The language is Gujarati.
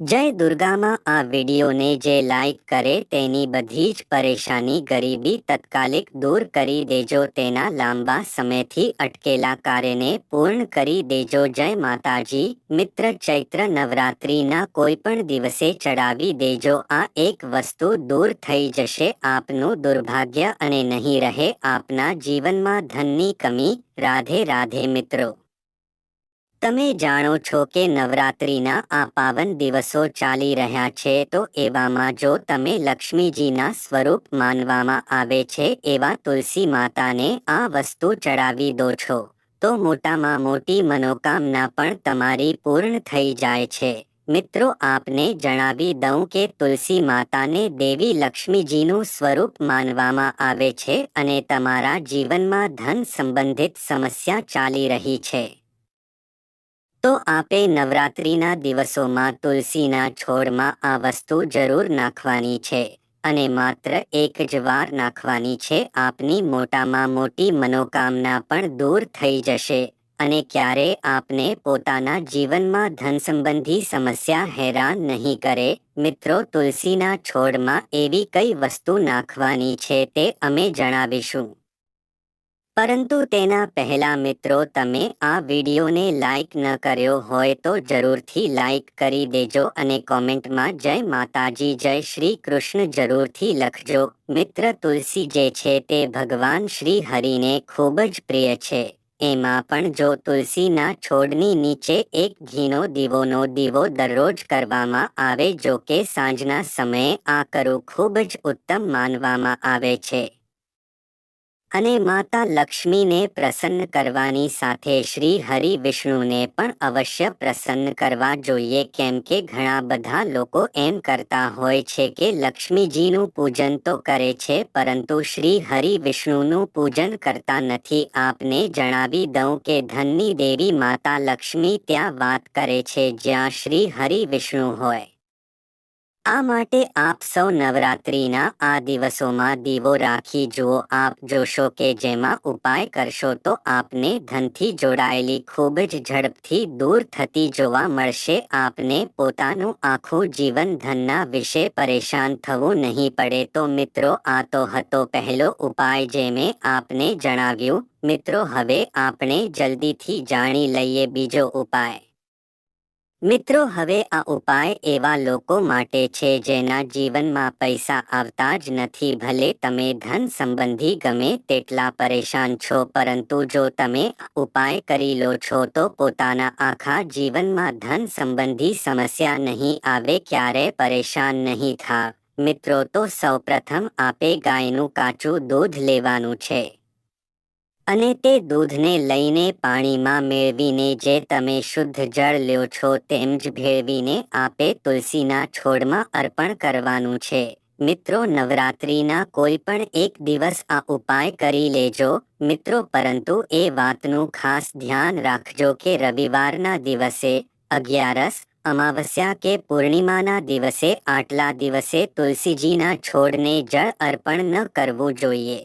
જય દુર્ગામાં આ વિડીયોને જે લાઈક કરે તેની બધી જ પરેશાની ગરીબી તત્કાલિક દૂર કરી દેજો. તેના લાંબા સમયથી અટકેલા કાર્યને પૂર્ણ કરી દેજો. જય માતાજી. મિત્ર ચૈત્ર નવરાત્રિના કોઈ પણ દિવસે ચડાવી દેજો. આ એક વસ્તુ દૂર થઈ જશે. આપનું દુર્ભાગ્ય અને નહીં રહે. આપના જીવનમાં ધનની કમી. રાધે રાધે મિત્રો. તમે જાણો છો કે નવરાત્રિના આ પાવન દિવસો ચાલી રહ્યા છે, તો એવામાં જો તમે લક્ષ્મીજીના સ્વરૂપ માનવામાં આવે છે, એવા તુલસી માતાને આ વસ્તુ ચડાવી દો છો. તો મોટામાં મોટી મનોકામના પણ તમારી પૂર્ણ થઈ જાય છે. મિત્રો, આપને જણાવી દઉં કે તુલસી માતાને દેવી લક્ષ્મીજીનું સ્વરૂપ માનવામાં આવે છે અને તમારા જીવનમાં ધન સંબંધિત સમસ્યા ચાલી રહી છે. તો આપે નવરાત્રિના દિવસોમાં તુલસીના છોડમાં આ વસ્તુ જરૂર નાખવાની છે અને માત્ર એક જ વાર નાખવાની છે. આપની મોટામાં મોટી મનોકામના પણ દૂર થઈ જશે અને ક્યારે આપને પોતાના જીવનમાં ધન સંબંધી સમસ્યા હેરાન નહીં કરે. મિત્રો, તુલસીના છોડમાં એવી કઈ વસ્તુ નાખવાની છે તે અમે જણાવીશું. પરંતુ તેના પહેલા મિત્રો, તમે આ વિડીયોને લાઈક ન કર્યો હોય તો જરૂરથી લાઈક કરી દેજો અને કોમેન્ટમાં જય માતાજી, જય શ્રી કૃષ્ણ જરૂરથી લખજો. મિત્ર તુલસી જે છે તે ભગવાન શ્રી હરિને ખૂબ જ પ્રિય છે. એમાં પણ જો તુલસીના છોડની નીચે એક ઘીનો દીવોનો દીવો દરરોજ કરવામાં આવે, જો કે સાંજના સમયે આ કરવું ખૂબ જ ઉત્તમ માનવામાં આવે છે. અને માતા લક્ષ્મીને પ્રસન્ન કરવાની સાથે શ્રી હરિ વિષ્ણુને પણ અવશ્ય પ્રસન્ન કરવા જોઈએ. કેમ કે ઘણા બધા લોકો એમ કરતા હોય છે કે લક્ષ્મીજીનું પૂજન તો કરે છે, પરંતુ શ્રી હરિ વિષ્ણુનું પૂજન કરતા નથી. આપને જણાવી દઉં કે ધનની દેવી માતા લક્ષ્મી ત્યાં વાત કરે છે જ્યાં શ્રી હરિ વિષ્ણુ હોય. આ માટે આપ સૌ નવરાત્રિના આ દિવસોમાં દીવો રાખી જુઓ. આપ જોશો કે જેમાં ઉપાય કરશો તો આપને ધનથી જોડાયેલી ખૂબ જ ઝડપથી દૂર થતી જોવા મળશે. આપને પોતાનું આખું જીવન ધનના વિશે પરેશાન થવું નહીં પડે. તો મિત્રો, આ તો હતો પહેલો ઉપાય જે મેં આપને જણાવ્યું. મિત્રો, હવે આપણે જલ્દીથી જાણી લઈએ બીજો ઉપાય. મિત્રો, હવે આ ઉપાય એવા લોકો માટે છે જેના જીવનમાં પૈસા આવતા જ નથી. ભલે તમે ધન સંબંધી ગમે તેટલા પરેશાન છો, પરંતુ જો તમે ઉપાય કરી લો છો, તો પોતાના આખા જીવનમાં ધન સંબંધી સમસ્યા નહીં આવે, ક્યારે પરેશાન નહીં થા. મિત્રો, તો સૌપ્રથમ આપે ગાયનું કાચું દૂધ લેવાનું છે. અને તે દૂધને લઈને પાણીમાં મેળવીને જે તમે શુદ્ધ જળ લ્યો છો તેમ જ ભેળવીને આપે તુલસીના છોડમાં અર્પણ કરવાનું છે. મિત્રો, નવરાત્રિના કોઈ પણ એક દિવસ આ ઉપાય કરી લેજો. મિત્રો, પરંતુ એ વાતનું ખાસ ધ્યાન રાખજો કે રવિવારના દિવસે અગિયારસ, અમાવસ્યા કે પૂર્ણિમાના દિવસે આટલા દિવસે તુલસીજીના છોડને જળ અર્પણ ન કરવું જોઈએ.